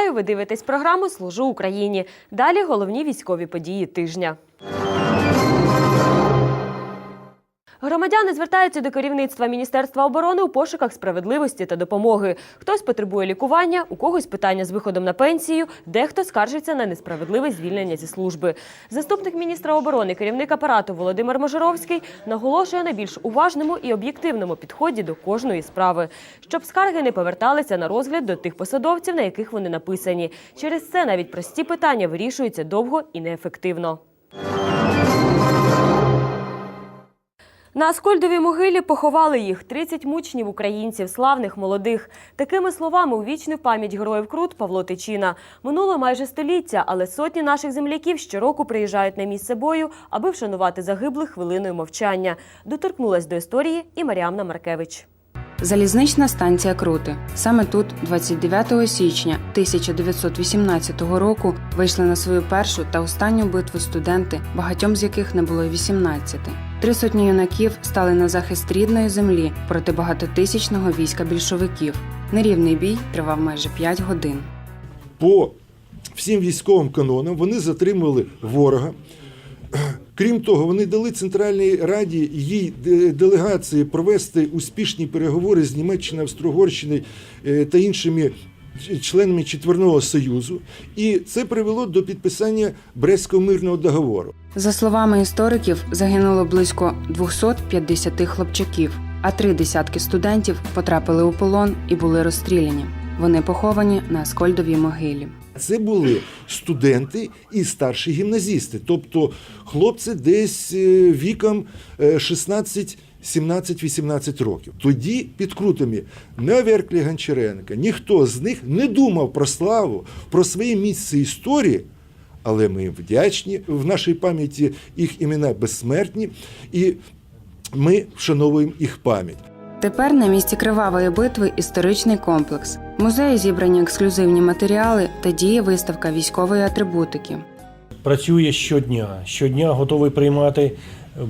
Вітаю! Ви дивитесь програму Служу Україні. Далі головні військові події тижня. Громадяни звертаються до керівництва Міністерства оборони у пошуках справедливості та допомоги. Хтось потребує лікування, у когось питання з виходом на пенсію, дехто скаржиться на несправедливе звільнення зі служби. Заступник міністра оборони, керівник апарату Володимир Можоровський наголошує на більш уважному і об'єктивному підході до кожної справи, щоб скарги не поверталися на розгляд до тих посадовців, на яких вони написані. Через це навіть прості питання вирішуються довго і неефективно. На Аскольдовій могилі поховали їх 30 мучнів українців, славних, молодих. Такими словами увічнив пам'ять героїв Крут Павло Тичина. Минуло майже століття, але сотні наших земляків щороку приїжджають на місце бою, аби вшанувати загиблих хвилиною мовчання. Доторкнулась до історії і Маріамна Маркевич. Залізнична станція Крути. Саме тут, 29 січня 1918 року, вийшли на свою першу та останню битву студенти, багатьом з яких не було й 18. Три сотні юнаків стали на захист рідної землі проти багатотисячного війська більшовиків. Нерівний бій тривав майже 5 годин. по всім військовим канонам вони затримали ворога. Крім того, вони дали Центральній Раді їй делегації провести успішні переговори з Німеччиною, Австро-Угорщиною е, та іншими членами Четверного Союзу, і це привело до підписання Брестського мирного договору. За словами істориків, загинуло близько 250 хлопчаків, а три десятки студентів потрапили у полон і були розстріляні. Вони поховані на Аскольдовій могилі. Це були студенти і старші гімназісти, тобто хлопці десь е, віком е, 16 17-18 років. Тоді під крутами не Верклі Гончаренка, ніхто з них не думав про славу, про своє місце історії, але ми їм вдячні. В нашій пам'яті їх імена безсмертні, і ми вшановуємо їх пам'ять. Тепер на місці кривавої битви історичний комплекс. В музеї зібрані ексклюзивні матеріали та діє виставка військової атрибутики. працює щодня. Щодня готовий приймати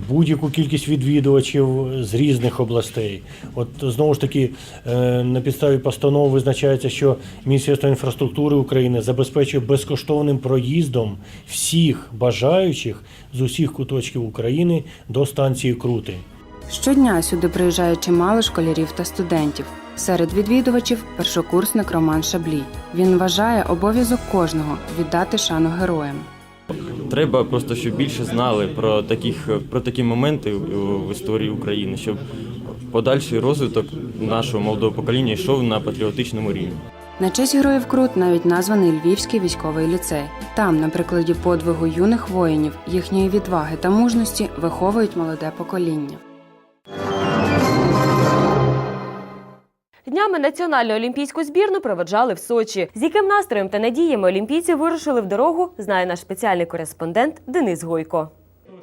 будь-яку кількість відвідувачів з різних областей. От знову ж таки, е, на підставі постанови визначається, що Міністерство інфраструктури України забезпечує безкоштовним проїздом всіх бажаючих з усіх куточків України до станції Крути. Щодня сюди приїжджає чимало школярів та студентів. Серед відвідувачів першокурсник Роман Шаблій. Він вважає обов'язок кожного віддати шану героям. Треба просто, щоб більше знали про таких про такі моменти в історії України, щоб подальший розвиток нашого молодого покоління йшов на патріотичному рівні. На честь героїв Крут навіть названий Львівський військовий ліцей. Там, на прикладі подвигу юних воїнів, їхньої відваги та мужності виховують молоде покоління. Днями національну олімпійську збірну проведжали в Сочі. З яким настроєм та надіями олімпійці вирушили в дорогу, знає наш спеціальний кореспондент Денис Гойко.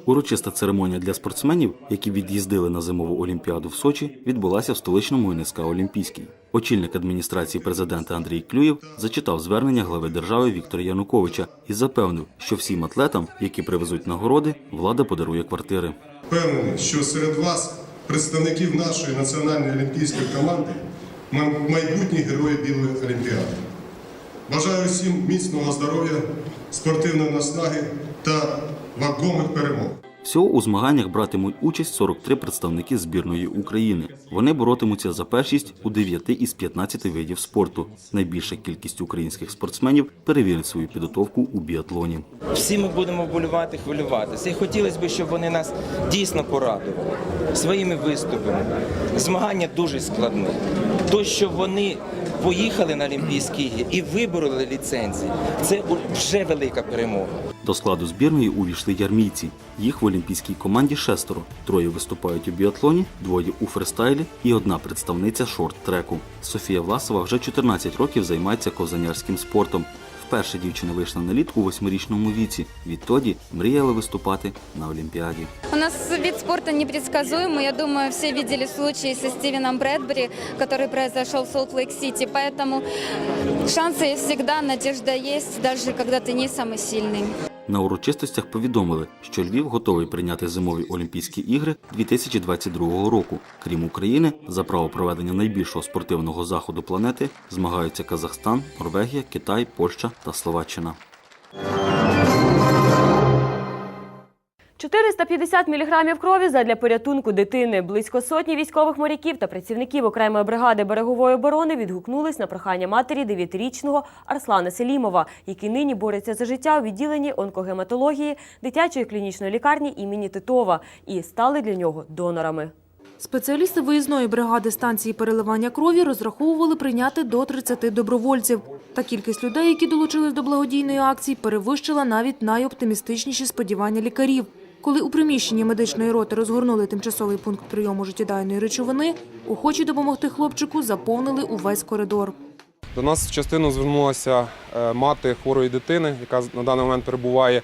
Урочиста церемонія для спортсменів, які від'їздили на зимову олімпіаду в Сочі, відбулася в столичному НСК Олімпійський. Очільник адміністрації президента Андрій Клюєв зачитав звернення глави держави Віктора Януковича і запевнив, що всім атлетам, які привезуть нагороди, влада подарує квартири. Впевнений, що серед вас, представників нашої національної олімпійської команди, ма- майбутні герої Білої Олімпіади. Бажаю всім міцного здоров'я, спортивної наснаги та вагомих перемог. Всього у змаганнях братимуть участь 43 представники збірної України. Вони боротимуться за першість у 9 із 15 видів спорту. Найбільша кількість українських спортсменів перевірить свою підготовку у біатлоні. Всі ми будемо вболівати, хвилюватися. І хотілося б, щоб вони нас дійсно порадували своїми виступами. Змагання дуже складне. То, що вони поїхали на Олімпійські ігри і вибороли ліцензії, це вже велика перемога. До складу збірної увійшли ярмійці. Їх в олімпійській команді шестеро. Троє виступають у біатлоні, двоє у фристайлі і одна представниця шорт-треку. Софія Власова вже 14 років займається ковзанярським спортом. Вперше дівчина вийшла на лід у восьмирічному віці. Відтоді мріяла виступати на Олімпіаді. У нас вид спорта непредсказуемый. Я думаю, все видели случай со Стивеном Брэдбери, который произошел в Солт-Лейк-Сити. Поэтому шансы есть всегда, надежда есть, даже когда ты не самый сильный. На урочистостях повідомили, що Львів готовий прийняти зимові Олімпійські ігри 2022 року. Крім України, за право проведення найбільшого спортивного заходу планети змагаються Казахстан, Норвегія, Китай, Польща та Словаччина. 450 міліграмів крові задля порятунку дитини. Близько сотні військових моряків та працівників окремої бригади берегової оборони відгукнулись на прохання матері 9-річного Арслана Селімова, який нині бореться за життя у відділенні онкогематології дитячої клінічної лікарні імені Титова і стали для нього донорами. Спеціалісти виїзної бригади станції переливання крові розраховували прийняти до 30 добровольців. Та кількість людей, які долучились до благодійної акції, перевищила навіть найоптимістичніші сподівання лікарів. Коли у приміщенні медичної роти розгорнули тимчасовий пункт прийому життєдайної речовини, охочі допомогти хлопчику заповнили увесь коридор. До нас в частину звернулася е, мати хворої дитини, яка на даний момент перебуває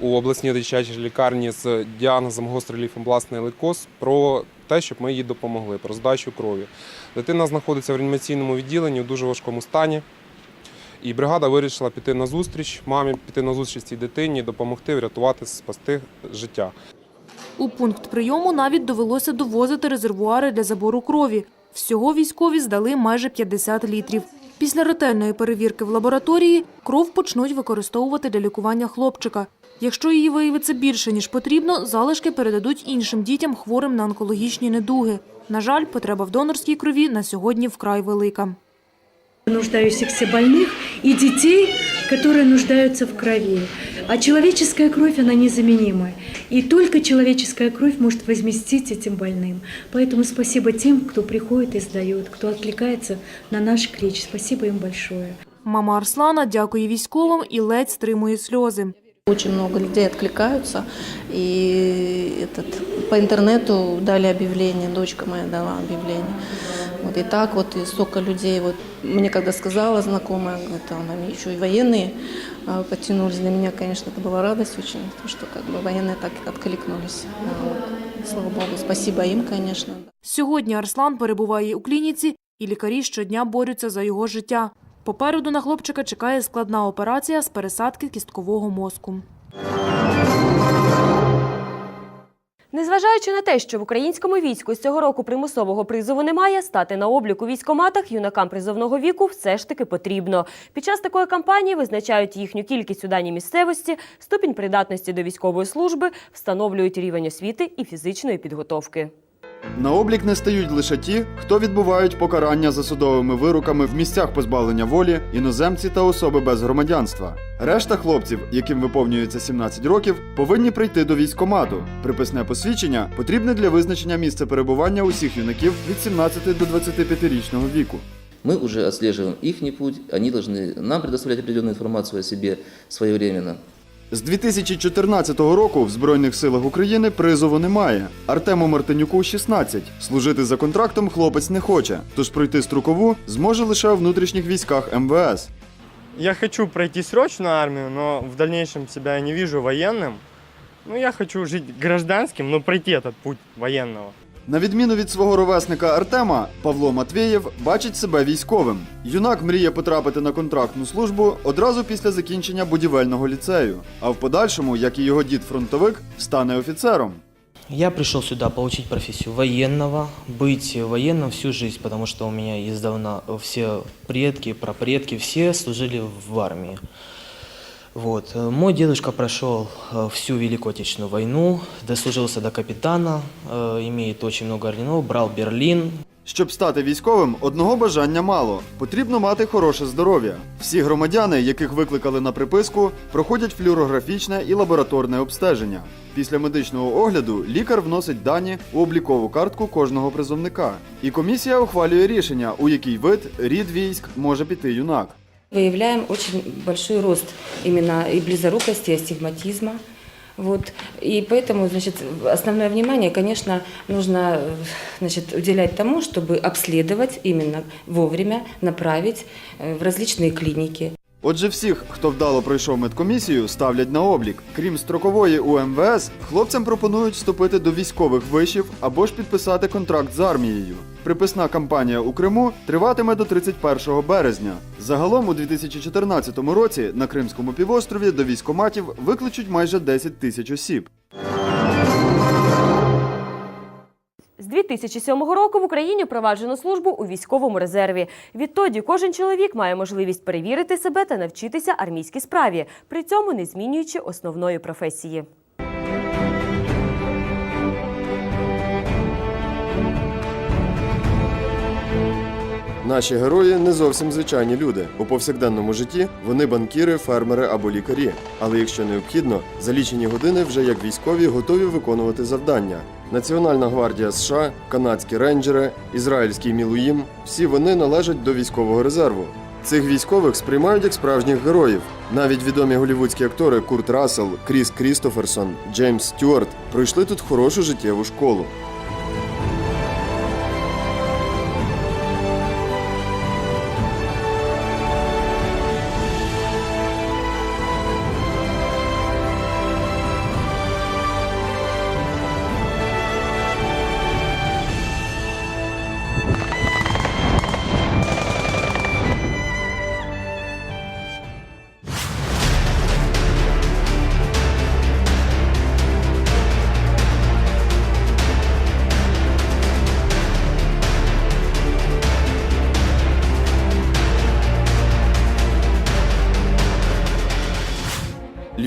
у обласній дитячій лікарні з діагнозом гострий лімфобластний лейкоз, про те, щоб ми їй допомогли, про здачу крові. Дитина знаходиться в реанімаційному відділенні в дуже важкому стані. І бригада вирішила піти на зустріч мамі, піти на зустріч цій дитині, допомогти врятувати, спасти життя. У пункт прийому навіть довелося довозити резервуари для забору крові. Всього військові здали майже 50 літрів. Після ретельної перевірки в лабораторії кров почнуть використовувати для лікування хлопчика. Якщо її виявиться більше, ніж потрібно, залишки передадуть іншим дітям, хворим на онкологічні недуги. На жаль, потреба в донорській крові на сьогодні вкрай велика. нуждающихся больных и детей, которые нуждаются в крови. А человеческая кровь, она незаменимая. И только человеческая кровь может возместить этим больным. Поэтому спасибо тем, кто приходит и сдает, кто откликается на наш клич. Спасибо им большое. Мама Арслана дякує військовим і ледь стримує сльози. Очень много людей откликаются. И этот, по интернету дали объявление, дочка моя дала объявление. Вот и так вот, и столько людей. Вот мне когда сказала знакомая, говорит, там они еще и военные а, подтянулись. Для меня, конечно, это была радость очень, потому что как бы военные так откликнулись. А, вот. Слава Богу, спасибо им, конечно. Сьогодні Арслан перебуває у клініці, і лікарі щодня борються за його життя. Попереду на хлопчика чекає складна операція з пересадки кісткового мозку. Незважаючи на те, що в українському війську з цього року примусового призову немає, стати на облік у військоматах юнакам призовного віку все ж таки потрібно. Під час такої кампанії визначають їхню кількість у даній місцевості, ступінь придатності до військової служби, встановлюють рівень освіти і фізичної підготовки. На облік не стають лише ті, хто відбувають покарання за судовими вироками в місцях позбавлення волі, іноземці та особи без громадянства. Решта хлопців, яким виповнюється 17 років, повинні прийти до військкомату. Приписне посвідчення потрібне для визначення місця перебування усіх юнаків від 17 до 25-річного віку. Мы уже отслеживаем их путь, они должны нам предоставлять определенную информацию о себе своевременно. З 2014 року в Збройних силах України призову немає. Артему Мартинюку 16. Служити за контрактом хлопець не хоче, тож пройти строкову зможе лише у внутрішніх військах МВС. Я хочу пройти срочную армию, но в дальнейшем себя не вижу военным. Ну, я хочу жить гражданским, но пройти этот путь военного. На відміну від свого ровесника Артема, Павло Матвєєв бачить себе військовим. Юнак мріє потрапити на контрактну службу одразу після закінчення будівельного ліцею, а в подальшому, як і його дід-фронтовик, стане офіцером. Я пришел сюда получить профессию военного, быть военным всю жизнь, потому что у меня издавна все предки, прапредки, все служили в армии. Вот. э, Мой дедушка прошел э, всю Великую Отечественную войну, дослужился до капитана, э, имеет очень много орденов, брал Берлин, Щоб стати військовим, одного бажання мало. Потрібно мати хороше здоров'я. Всі громадяни, яких викликали на приписку, проходять флюорографічне і лабораторне обстеження. Після медичного огляду лікар вносить дані у облікову картку кожного призовника. І комісія ухвалює рішення, у який вид рід військ може піти юнак. Выявляем очень большой рост именно и близорукости, и астигматизма. Вот. И поэтому, значит, основное внимание, конечно, нужно э, значит, уделять тому, чтобы обследовать именно вовремя, направить э, в различные клиники. Отже, всіх, хто вдало пройшов медкомісію, ставлять на облік. Крім строкової у МВС, хлопцям пропонують вступити до військових вишів або ж підписати контракт з армією. Приписна кампанія у Криму триватиме до 31 березня. Загалом у 2014 році на Кримському півострові до військоматів викличуть майже 10 тисяч осіб. З 2007 року в Україні впроваджено службу у військовому резерві. Відтоді кожен чоловік має можливість перевірити себе та навчитися армійській справі, при цьому не змінюючи основної професії. Наші герої не зовсім звичайні люди. У повсякденному житті вони банкіри, фермери або лікарі. Але якщо необхідно, за лічені години вже як військові готові виконувати завдання. Національна гвардія США, канадські рейнджери, ізраїльський мілуїм всі вони належать до військового резерву. Цих військових сприймають як справжніх героїв. Навіть відомі голівудські актори Курт Рассел, Кріс Крістоферсон, Джеймс Стюарт пройшли тут хорошу життєву школу.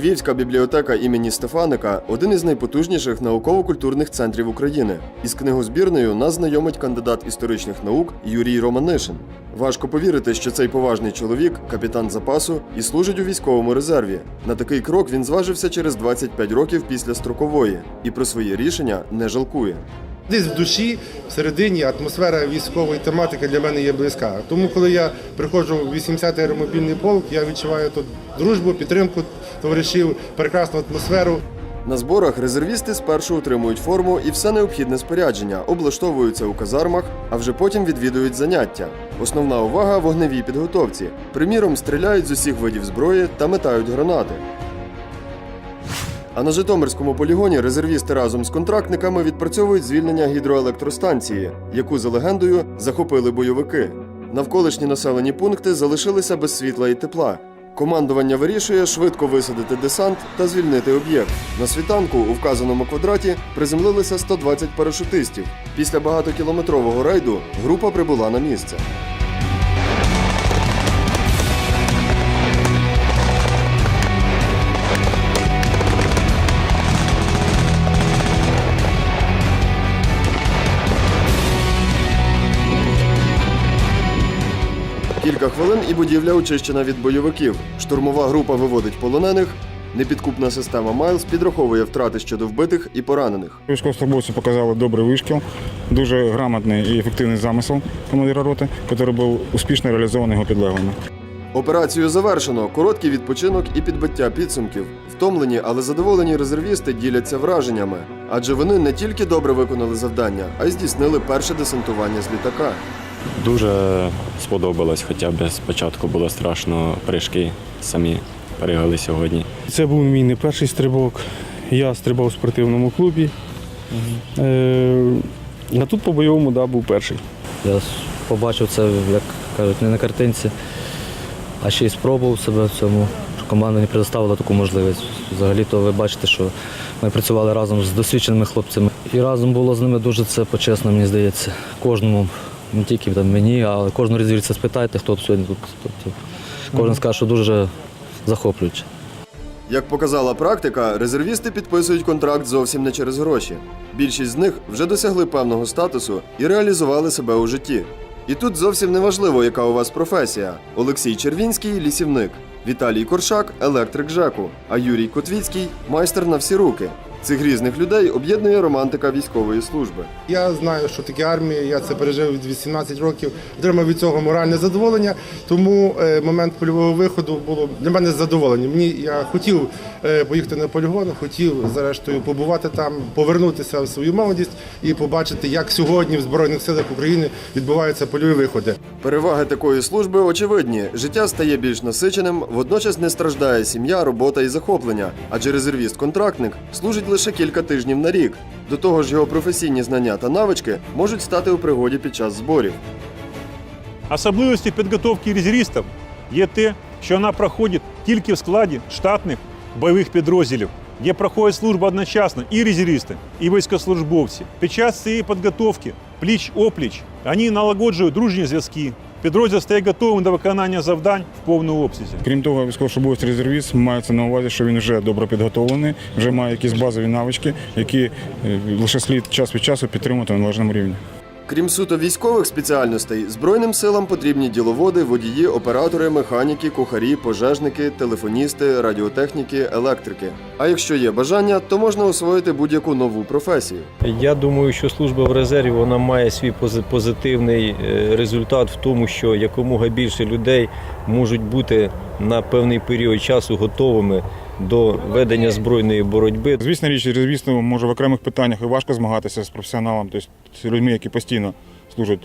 Львівська бібліотека імені Стефаника один із найпотужніших науково-культурних центрів України. Із книгозбірною нас знайомить кандидат історичних наук Юрій Романишин. Важко повірити, що цей поважний чоловік, капітан запасу, і служить у військовому резерві. На такий крок він зважився через 25 років після строкової і про свої рішення не жалкує. Десь в душі, всередині атмосфера військової тематики для мене є близька. Тому, коли я приходжу в 80-й аеромобільний полк, я відчуваю тут дружбу, підтримку товаришів, прекрасну атмосферу. На зборах резервісти спершу отримують форму і все необхідне спорядження, облаштовуються у казармах, а вже потім відвідують заняття. Основна увага вогневій підготовці. Приміром, стріляють з усіх видів зброї та метають гранати. А на Житомирському полігоні резервісти разом з контрактниками відпрацьовують звільнення гідроелектростанції, яку за легендою захопили бойовики. Навколишні населені пункти залишилися без світла і тепла. Командування вирішує швидко висадити десант та звільнити об'єкт. На світанку у вказаному квадраті приземлилися 120 парашутистів. Після багатокілометрового рейду група прибула на місце. Кілька хвилин і будівля очищена від бойовиків. Штурмова група виводить полонених. Непідкупна система Майлз підраховує втрати щодо вбитих і поранених. Військовослужбовці показали добрий вишкіл, дуже грамотний і ефективний замисел командира роти, який був успішно реалізований його підлеглими. Операцію завершено. Короткий відпочинок і підбиття підсумків. Втомлені, але задоволені резервісти діляться враженнями, адже вони не тільки добре виконали завдання, а й здійснили перше десантування з літака. Дуже сподобалось, хоча б спочатку було страшно прыжки самі пригали сьогодні. Це був мій не перший стрибок. Я стрибав у спортивному клубі. Е, а тут по бойовому да, був перший. Я побачив це, як кажуть, не на картинці, а ще й спробував себе в цьому. Команда мені предоставила таку можливість. Взагалі-то ви бачите, що ми працювали разом з досвідченими хлопцями. І разом було з ними дуже це почесно, мені здається. Кожному, не тільки там, мені, але кожного резервіста спитайте, хто сьогодні тут. Тобто, кожен скаже, що дуже захоплююче. Як показала практика, резервісти підписують контракт зовсім не через гроші. Більшість з них вже досягли певного статусу і реалізували себе у житті. І тут зовсім не важливо, яка у вас професія. Олексій Червінський лісівник, Віталій Коршак електрик ЖЕКу, а Юрій Котвіцький майстер на всі руки. Цих різних людей об'єднує романтика військової служби. Я знаю, що таке армія, я це пережив від 18 років, отримав від цього моральне задоволення. Тому е, момент польового виходу було для мене задоволення. Мені я хотів поїхати на полігон, хотів зрештою побувати там, повернутися в свою молодість і побачити, як сьогодні в Збройних силах України відбуваються польові виходи. Переваги такої служби очевидні. Життя стає більш насиченим, водночас не страждає сім'я, робота і захоплення, адже резервіст-контрактник служить лише кілька тижнів на рік. До того ж, його професійні знання та навички можуть стати у пригоді під час зборів. Особливості підготовки резервістів є те, що вона проходить тільки в складі штатних бойових підрозділів, де проходить служба одночасно і резервісти, і військовослужбовці. Під час цієї підготовки пліч-опліч вони налагоджують дружні зв'язки. Підрозділ стає готовим до виконання завдань в повному обсязі. Крім того, військовослужбовець резервіст мається на увазі, що він вже добре підготовлений, вже має якісь базові навички, які е, лише слід час від часу підтримувати на належному рівні. Крім суто військових спеціальностей, Збройним силам потрібні діловоди, водії, оператори, механіки, кухарі, пожежники, телефоністи, радіотехніки, електрики. А якщо є бажання, то можна освоїти будь-яку нову професію. Я думаю, що служба в резерві вона має свій пози- позитивний е, результат в тому, що якомога більше людей можуть бути на певний період часу готовими до ведення збройної боротьби. Звісно, річ, резервісту може в окремих питаннях і важко змагатися з професіоналом, тобто з людьми, які постійно служать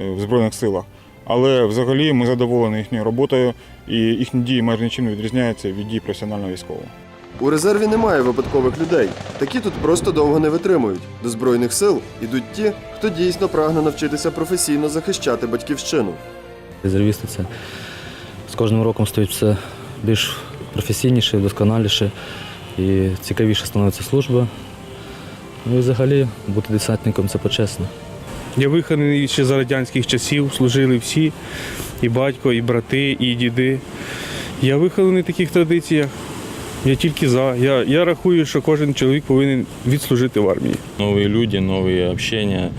е, в Збройних силах. Але взагалі ми задоволені їхньою роботою, і їхні дії майже нічим не відрізняються від дій професіонального військового. У резерві немає випадкових людей. Такі тут просто довго не витримують. До збройних сил ідуть ті, хто дійсно прагне навчитися професійно захищати батьківщину. Резервісти це з кожним роком стають все більш професійніше, досконаліше і цікавіше становиться служба. Ну і взагалі бути десантником це почесно. Я вихований ще за радянських часів, служили всі, і батько, і брати, і діди. Я вихований в таких традиціях. Я тільки за. Я, я рахую, що кожен чоловік повинен відслужити в армії. Новые люди, новые общения,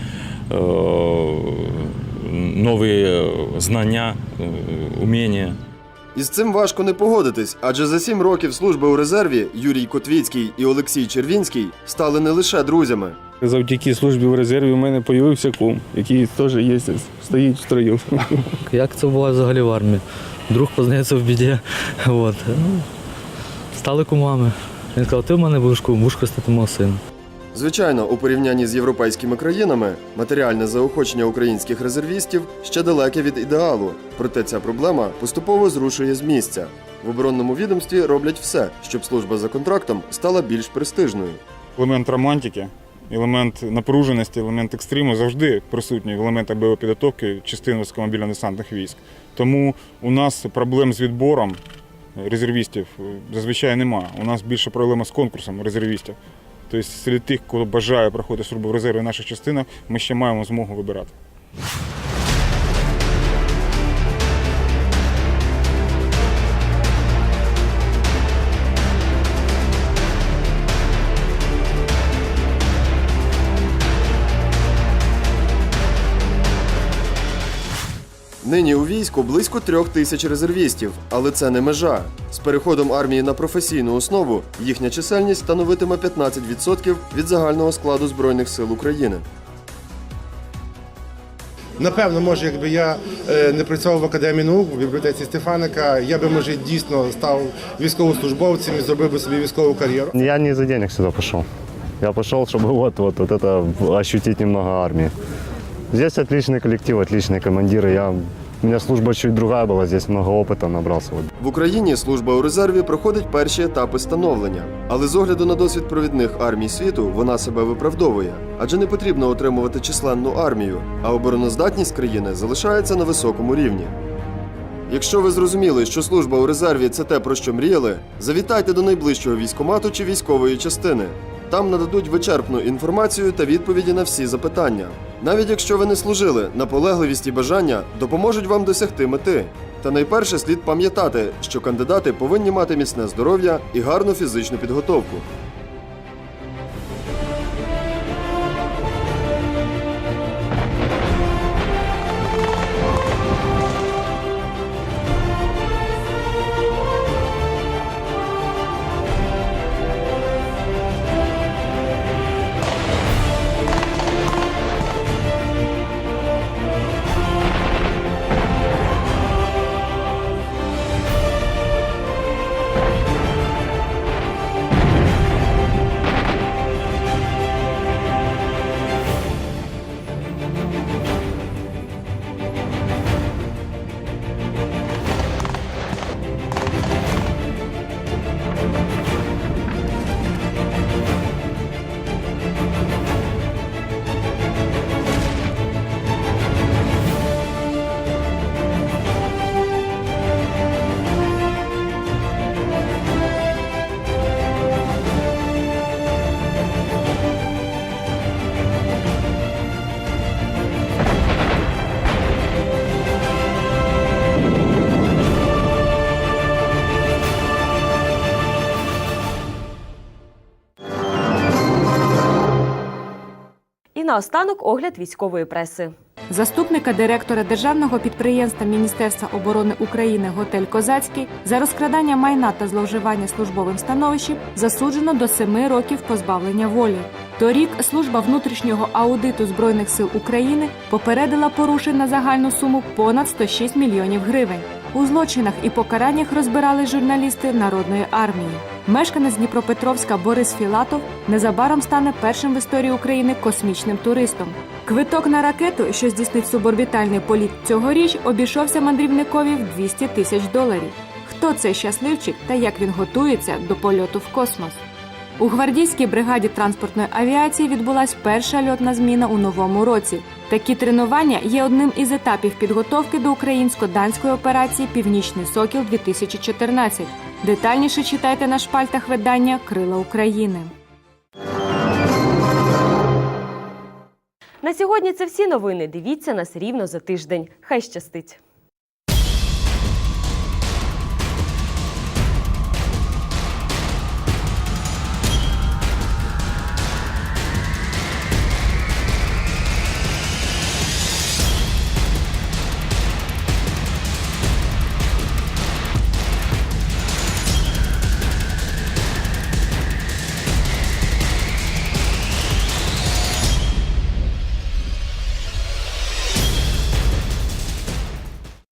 э, новые э, знания, э, умения. Із цим важко не погодитись, адже за сім років служби у резерві Юрій Котвіцький і Олексій Червінський стали не лише друзями. Завдяки службі в резерві у мене з'явився кум, який теж є, стоїть в строю. Як це буває взагалі в армії? Друг познається в біді. От. Ну, стали кумами. Він сказав, ти в мене будеш кум, будеш хрестити мого сина. Звичайно, у порівнянні з європейськими країнами матеріальне заохочення українських резервістів ще далеке від ідеалу. Проте ця проблема поступово зрушує з місця. В оборонному відомстві роблять все, щоб служба за контрактом стала більш престижною. Елемент романтики, елемент напруженості, елемент екстриму завжди присутній в елементах бойової підготовки частин військово-мобільно-десантних військ. Тому у нас проблем з відбором резервістів е, зазвичай немає. У нас більше проблема з конкурсом резервістів. Тобто серед тих, хто бажає проходити службу в резерві в наших частинах, ми ще маємо змогу вибирати. Нині у війську близько трьох тисяч резервістів, але це не межа. З переходом армії на професійну основу їхня чисельність становитиме 15% від загального складу Збройних сил України. Напевно, може, якби я е, не працював в академії наук у бібліотеці Стефаника, я би може дійсно став військовослужбовцем і зробив би собі військову кар'єру. Я не из-за денег сюда пошел. Я пошел, чтобы вот, вот, вот это ощутить немного армии. Здесь отличный коллектив, отличные командиры. Я, у меня служба чуть другая была, здесь много опыта набрался. В Україні служба у резерві проходить перші етапи становлення, але з огляду на досвід провідних армій світу вона себе виправдовує, адже не потрібно отримувати численну армію, а обороноздатність країни залишається на високому рівні. Якщо ви зрозуміли, що служба у резерві це те, про що мріяли, завітайте до найближчого військомату чи військової частини. Там нададуть вичерпну інформацію та відповіді на всі запитання. Навіть якщо ви не служили, наполегливість і бажання допоможуть вам досягти мети. Та найперше слід пам'ятати, що кандидати повинні мати міцне здоров'я і гарну фізичну підготовку. Наостанок огляд військової преси. Заступника директора державного підприємства Міністерства оборони України Готель Козацький за розкрадання майна та зловживання службовим становищем засуджено до семи років позбавлення волі. Торік служба внутрішнього аудиту збройних сил України попередила порушень на загальну суму понад 106 мільйонів гривень. У злочинах і покараннях розбирали журналісти народної армії. Мешканець Дніпропетровська Борис Філатов незабаром стане першим в історії України космічним туристом. Квиток на ракету, що здійснить суборбітальний політ цьогоріч, обійшовся мандрівникові в 200 тисяч доларів. Хто цей щасливчик та як він готується до польоту в космос? У гвардійській бригаді транспортної авіації відбулась перша льотна зміна у новому році. Такі тренування є одним із етапів підготовки до українсько-данської операції Північний Сокіл 2014 Детальніше читайте на шпальтах видання Крила України. На сьогодні це всі новини. Дивіться нас рівно за тиждень. Хай щастить!